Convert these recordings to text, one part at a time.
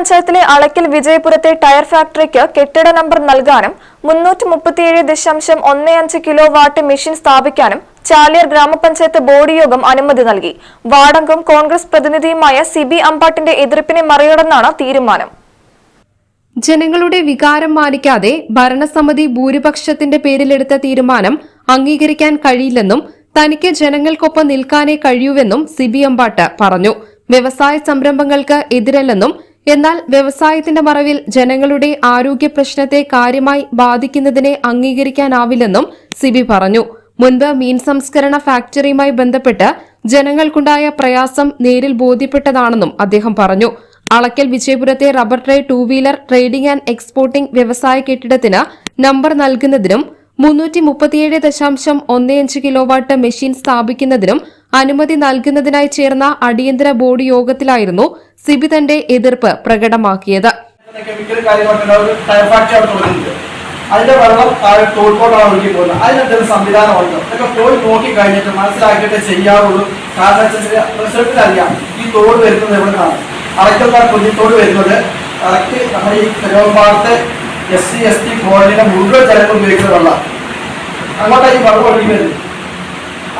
പഞ്ചായത്തിലെ അളക്കിൽ വിജയപുരത്തെ ടയർ ഫാക്ടറിക്ക് കെട്ടിട നമ്പർ നൽകാനും മുന്നൂറ്റി മുപ്പത്തിയേഴ് ദശാംശം ഒന്ന് അഞ്ച് കിലോ വാട്ട് മെഷീൻ സ്ഥാപിക്കാനും ചാലിയർ ഗ്രാമപഞ്ചായത്ത് ബോർഡ് യോഗം അനുമതി നൽകി. വാർഡംഗം കോൺഗ്രസ് പ്രതിനിധിയുമായ സിബി അമ്പാട്ടിന്റെ എതിർപ്പിനെ മറികടന്നാണ് തീരുമാനം. ജനങ്ങളുടെ വികാരം മാനിക്കാതെ ഭരണസമിതി ഭൂരിപക്ഷത്തിന്റെ പേരിലെടുത്ത തീരുമാനം അംഗീകരിക്കാൻ കഴിയില്ലെന്നും തനിക്ക് ജനങ്ങൾക്കൊപ്പം നിൽക്കാനേ കഴിയൂവെന്നും സിബി അമ്പാട്ട് പറഞ്ഞു. വ്യവസായ സംരംഭങ്ങൾക്ക് എതിരല്ലെന്നും എന്നാൽ വ്യവസായത്തിന്റെ മറവിൽ ജനങ്ങളുടെ ആരോഗ്യ പ്രശ്നത്തെ കാര്യമായി ബാധിക്കുന്നതിനെ അംഗീകരിക്കാനാവില്ലെന്നും സിബി പറഞ്ഞു. മുൻപ് മീൻ സംസ്കരണ ഫാക്ടറിയുമായി ബന്ധപ്പെട്ട് ജനങ്ങൾക്കുണ്ടായ പ്രയാസം നേരിൽ ബോധ്യപ്പെട്ടതാണെന്നും അദ്ദേഹം പറഞ്ഞു. അളക്കൽ വിജയപുരത്തെ rubber try two wheeler trading and exporting വ്യവസായ കെട്ടിടത്തിന് നമ്പർ നൽകുന്നതിനും മുന്നൂറ്റി മുപ്പത്തിയേഴ് ദശാംശം ഒന്ന് അഞ്ച് കിലോവാട്ട് മെഷീൻ സ്ഥാപിക്കുന്നതിനും അനുമതി നൽകുന്നതിനായി ചേർന്ന അടിയന്തര ബോർഡ് യോഗത്തിലായിരുന്നു സിബി തന്റെ എതിർപ്പ് പ്രകടമാക്കിയത്. അതിന്റെ വെള്ളം താഴെ തോൾക്കോട്ടാണ് ഒഴുകി പോകുന്നത്. അതിനെന്തെങ്കിലും സംവിധാനമുണ്ട്. ഇതൊക്കെ പോയി നോക്കി കഴിഞ്ഞിട്ട് മനസ്സിലാക്കിയിട്ട് ചെയ്യാറുള്ളൂ കാരണം റിസൾട്ടിൽ അറിയാം ഈ തോട് വരുന്നത് എവിടെ അറയ്ക്കൽക്കാർ കുഞ്ഞിത്തോട് വരുന്നത്. കറക്റ്റ് നമ്മുടെ ഈ തിരുവമ്പാടത്തെ എസ് സി എസ് ടി കോളനിയുടെ മുഴുവൻ ജനങ്ങൾ ഉപയോഗിക്കുന്ന വെള്ളം അങ്ങോട്ടാണ് ഈ വെള്ളം ഒഴുകി വരുന്നത്.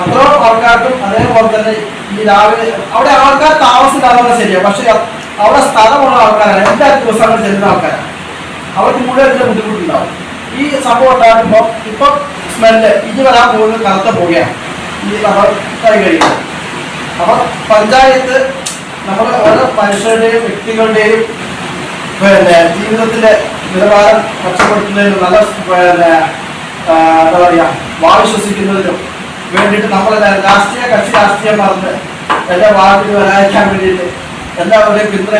അത്രയും ആൾക്കാർക്കും അതേപോലെ തന്നെ ഈ രാവിലെ അവിടെ ആൾക്കാർ താമസിക്കാതെ ശരിയാണ് പക്ഷെ അവിടെ സ്ഥലമുള്ള ആൾക്കാരാണ്. എല്ലാ ദിവസങ്ങൾ ചെല്ലുന്ന ആൾക്കാരാണ് അവർക്ക് കൂടുതൽ ബുദ്ധിമുട്ടുണ്ടാവും. ഈ സംഭവം ഉണ്ടാകുമ്പോൾ ഇപ്പൊ സ്മെല്ല് ഇനി വരാൻ പോകുന്ന കറുത്ത പോവുകയാണ് ഈ നമ്മൾ കൈ കഴിയുന്നത് അപ്പൊ പഞ്ചായത്ത് നമ്മൾ ഓരോ മനുഷ്യരുടെയും വ്യക്തികളുടെയും പിന്നെ ജീവിതത്തിലെ നിലവാരം മെച്ചപ്പെടുത്തുന്നതിനും നല്ല പിന്നെ എന്താ പറയാ വായു ശ്വസിക്കുന്നതിനും വേണ്ടിയിട്ട് നമ്മൾ രാഷ്ട്രീയ കക്ഷി രാഷ്ട്രീയം പറഞ്ഞ് എല്ലാ വാർഡിൽ വരാതിരിക്കാൻ വേണ്ടിയിട്ട് എല്ലാവരുടെയും പിന്തുണ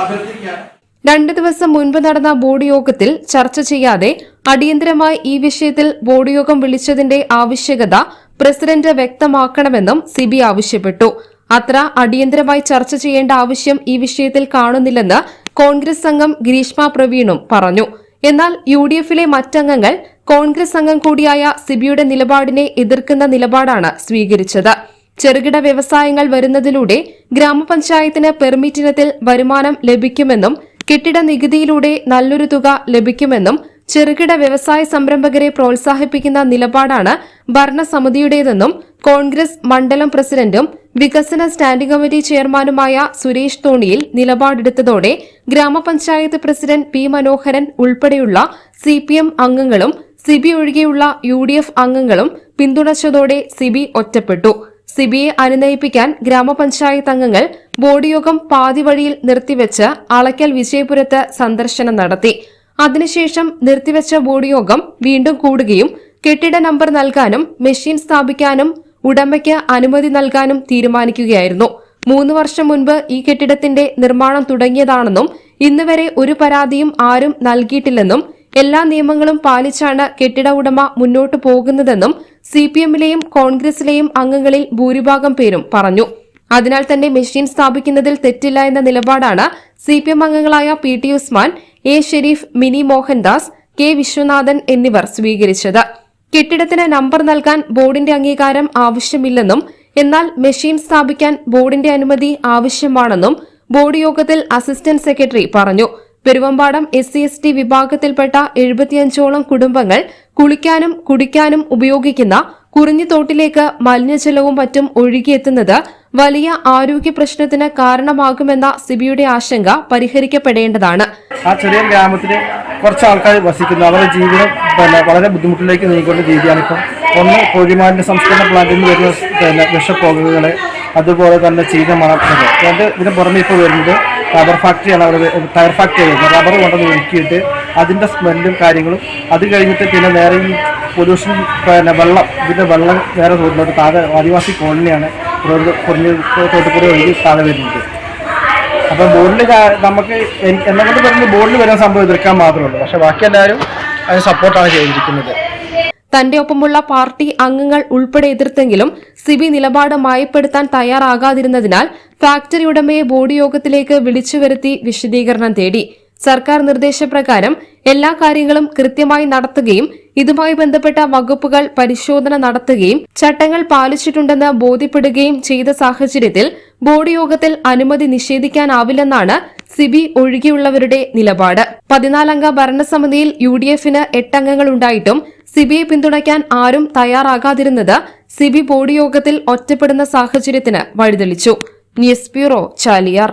അഭ്യർത്ഥിക്കുകയാണ്. രണ്ടു ദിവസം മുൻപ് നടന്ന ബോർഡ് യോഗത്തിൽ ചർച്ച ചെയ്യാതെ അടിയന്തരമായി ഈ വിഷയത്തിൽ ബോർഡ് യോഗം വിളിച്ചതിന്റെ ആവശ്യകത പ്രസിഡന്റ് വ്യക്തമാക്കണമെന്നും സിബി ആവശ്യപ്പെട്ടു. അത്ര അടിയന്തരമായി ചർച്ച ചെയ്യേണ്ട ആവശ്യം ഈ വിഷയത്തിൽ കാണുന്നില്ലെന്ന് കോൺഗ്രസ് അംഗം ഗ്രീഷ്മ പ്രവീണും പറഞ്ഞു. എന്നാൽ യു ഡി എഫിലെ മറ്റംഗങ്ങൾ കോൺഗ്രസ് അംഗം കൂടിയായ സിബിയുടെ നിലപാടിനെ എതിർക്കുന്ന നിലപാടാണ് സ്വീകരിച്ചത്. ചെറുകിട വ്യവസായങ്ങൾ വരുന്നതിലൂടെ ഗ്രാമപഞ്ചായത്തിന് പെർമിറ്റിനത്തിൽ വരുമാനം ലഭിക്കുമെന്നും കെട്ടിട നികുതിയിലൂടെ നല്ലൊരു തുക ലഭിക്കുമെന്നും ചെറുകിട വ്യവസായ സംരംഭകരെ പ്രോത്സാഹിപ്പിക്കുന്ന നിലപാടാണ് ഭരണസമിതിയുടേതെന്നും കോൺഗ്രസ് മണ്ഡലം പ്രസിഡന്റും വികസന സ്റ്റാൻഡിംഗ് കമ്മിറ്റി ചെയർമാനുമായ സുരേഷ് തോണിയിൽ നിലപാടെടുത്തതോടെ ഗ്രാമപഞ്ചായത്ത് പ്രസിഡന്റ് പി മനോഹരൻ ഉൾപ്പെടെയുള്ള സിപിഎം അംഗങ്ങളും സിബി ഒഴികെയുള്ള യു ഡി എഫ് അംഗങ്ങളും പിന്തുണച്ചതോടെ സിബി ഒറ്റപ്പെട്ടു. സിബിയെ അനുനയിപ്പിക്കാൻ ഗ്രാമപഞ്ചായത്ത് അംഗങ്ങൾ ബോർഡ് യോഗം പാതി വഴിയിൽ നിർത്തിവെച്ച് അളക്കൽ വിജയപുരത്ത് സന്ദർശനം നടത്തി. അതിനുശേഷം നിർത്തിവെച്ച ബോർഡ് യോഗം വീണ്ടും കൂടുകയും കെട്ടിട നമ്പർ നൽകാനും മെഷീൻ സ്ഥാപിക്കാനും ഉടമയ്ക്ക് അനുമതി നൽകാനും തീരുമാനിക്കുകയായിരുന്നു. മൂന്ന് വർഷം മുൻപ് ഈ കെട്ടിടത്തിന്റെ നിർമ്മാണം തുടങ്ങിയതാണെന്നും ഇന്നുവരെ ഒരു പരാതിയും ആരും നൽകിയിട്ടില്ലെന്നും എല്ലാ നിയമങ്ങളും പാലിച്ചാണ് കെട്ടിട ഉടമ മുന്നോട്ട് പോകുന്നതെന്നും സി പി എമ്മിലെയും കോൺഗ്രസിലെയും അംഗങ്ങളിൽ ഭൂരിഭാഗം പേരും പറഞ്ഞു. അതിനാൽ തന്നെ മെഷീൻ സ്ഥാപിക്കുന്നതിൽ തെറ്റില്ല എന്ന നിലപാടാണ് സി പി എം അംഗങ്ങളായ P T Usman A Sherif Mini Mohandas K Viswanathan എന്നിവർ സ്വീകരിച്ചത്. കെട്ടിടത്തിന് നമ്പർ നൽകാൻ ബോർഡിന്റെ അംഗീകാരം ആവശ്യമില്ലെന്നും എന്നാൽ മെഷീൻ സ്ഥാപിക്കാൻ ബോർഡിന്റെ അനുമതി ആവശ്യമാണെന്നും ബോർഡ് യോഗത്തിൽ അസിസ്റ്റന്റ് സെക്രട്ടറി പറഞ്ഞു. Peruvambadam S C S T വിഭാഗത്തിൽപ്പെട്ട എഴുപത്തിയഞ്ചോളം കുടുംബങ്ങൾ കുളിക്കാനും കുടിക്കാനും ഉപയോഗിക്കുന്ന കുറിഞ്ഞിത്തോട്ടിലേക്ക് മലിനജലവും മറ്റും ഒഴുകിയെത്തുന്നത് വലിയ ആരോഗ്യ പ്രശ്നത്തിന് കാരണമാകുമെന്ന സിബിയുടെ ആശങ്ക പരിഹരിക്കപ്പെടേണ്ടതാണ്. ആ ചെറിയ ഗ്രാമത്തിൽ കുറച്ച് ആൾക്കാർ വസിക്കുന്നു. അവരുടെ ജീവിതം പിന്നെ വളരെ ബുദ്ധിമുട്ടിലേക്ക് നീങ്ങിക്കൊണ്ട് രീതിയാണ് ഇപ്പം ഒന്ന് കോഴിമാലിന്റെ സംസ്കരണ പ്ലാന്റിൽ നിന്ന് വരുന്ന പിന്നെ വിഷപ്പുകകൾ അതുപോലെ തന്നെ ചീന മണക്കുന്നത് അതുകൊണ്ട് ഇതിന് പുറമെ ഇപ്പോൾ വരുന്നത് റബ്ബർ ഫാക്ടറിയാണ് അവർ ടയർ ഫാക്ടറി വരുന്നത് റബ്ബർ കൊണ്ടുവന്ന് ഒഴുക്കിയിട്ട് അതിന്റെ സ്മെല്ലും കാര്യങ്ങളും അത് കഴിഞ്ഞിട്ട് പിന്നെ നേരെ ഈ പൊല്യൂഷൻ പിന്നെ വെള്ളം ഇതിന്റെ വെള്ളം വേറെ തോന്നുന്നത് താഴെ ആദിവാസി കോളനിയാണ് കുറഞ്ഞ് തോട്ടുകൂടി ഒഴുകി താഴെ വരുന്നത്. അപ്പോൾ ബോർഡിൽ നമുക്ക് എന്നെ കൊണ്ട് പറയുന്നത് ബോർഡിൽ വരാൻ സംഭവം എതിർക്കാൻ മാത്രമേ ഉള്ളൂ. പക്ഷേ ബാക്കി എല്ലാവരും അതിന് സപ്പോർട്ടാണ് ചെയ്തിരിക്കുന്നത്. തന്റെ ഒപ്പമുള്ള പാർട്ടി അംഗങ്ങൾ ഉൾപ്പെടെ എതിർത്തെങ്കിലും സിബി നിലപാട് മയപ്പെടുത്താൻ തയ്യാറാകാതിരുന്നതിനാൽ ഫാക്ടറി ഉടമയെ ബോർഡ് യോഗത്തിലേക്ക് വിളിച്ചുവരുത്തി വിശദീകരണം തേടി സർക്കാർ നിർദ്ദേശപ്രകാരം എല്ലാ കാര്യങ്ങളും കൃത്യമായി നടത്തുകയും ഇതുമായി ബന്ധപ്പെട്ട വകുപ്പുകൾ പരിശോധന നടത്തുകയും ചട്ടങ്ങൾ പാലിച്ചിട്ടുണ്ടെന്ന് ബോധ്യപ്പെടുകയും ചെയ്ത സാഹചര്യത്തിൽ ബോർഡ് യോഗത്തിൽ അനുമതി നിഷേധിക്കാനാവില്ലെന്നാണ് സിബി ഒഴികെയുള്ളവരുടെ നിലപാട്. പതിനാലംഗ ഭരണസമിതിയിൽ യു ഡി എഫിന് എട്ടംഗങ്ങൾ ഉണ്ടായിട്ടും സിബിയെ പിന്തുണയ്ക്കാൻ ആരും തയ്യാറാകാതിരുന്നത് സിബി ബോർഡ് യോഗത്തിൽ ഒറ്റപ്പെടുന്ന സാഹചര്യത്തിന് വഴിതെളിച്ചു. News bureau Chaliyar.